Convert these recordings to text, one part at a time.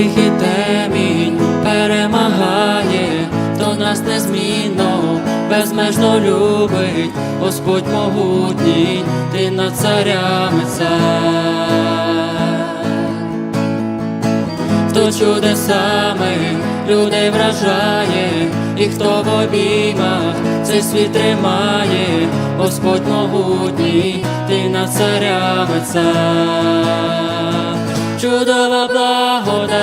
і темінь перемагає, то нас незмінно, безмежно любить, Господь могутній, ти над царями цар. Хто чудесами людей вражає, і хто в обіймах цей світ тримає, Господь могутній, ти над царями цар. Чудова благодать,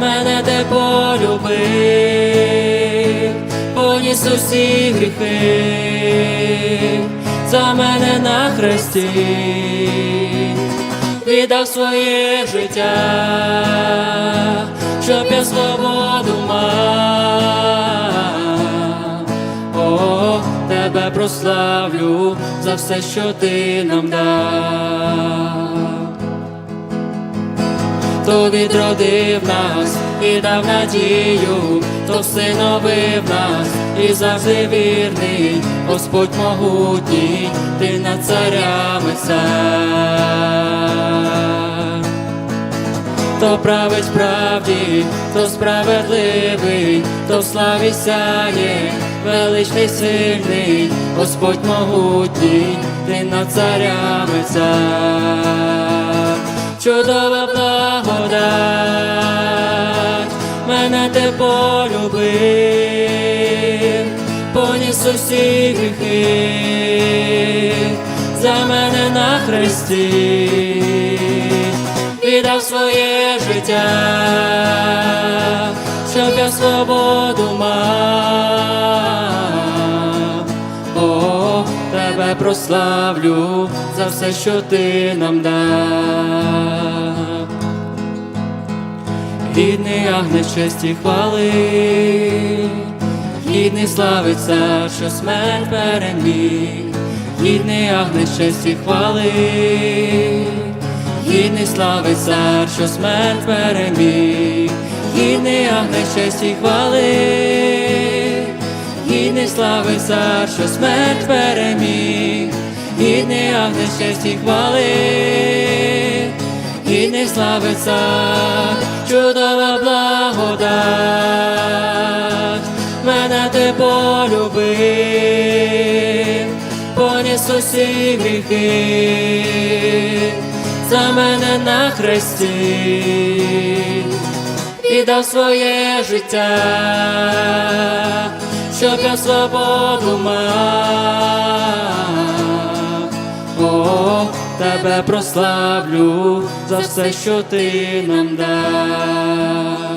мене ти полюбив, поніс усі гріхи, за мене на хресті віддав своє життя, щоб я свободу мав. О, тебе прославлю за все, що ти нам дав. Хто відродив нас і дав надію, хто всиновив нас і завжди вірний, Господь могутній, ти над царями цар. Хто править правді, хто справедливий, хто в славі сяє, величний сильний, Господь могутній, ти над царями цар. Чудова благодать, мене ти полюбив, поніс усі гріхи, за мене на хресті, віддав своє життя, щоб я свободу мав. Тебе прославлю за все, що ти нам дав. Гідний агне честі хвали, гідний слави цар, що смерть переміг, гідний агне честі хвали, гідний слави цар, що смерть переміг, гідний агне честі хвали, слави цар, що смерть переміг, гідний агне честі хвали. І не славиться чудова благодать, мене ти полюбив, поніс усі гріхи, за мене на хресті, і дав своє життя, щоб я свободу мав. О, тебе прославлю за все, що ти нам дав.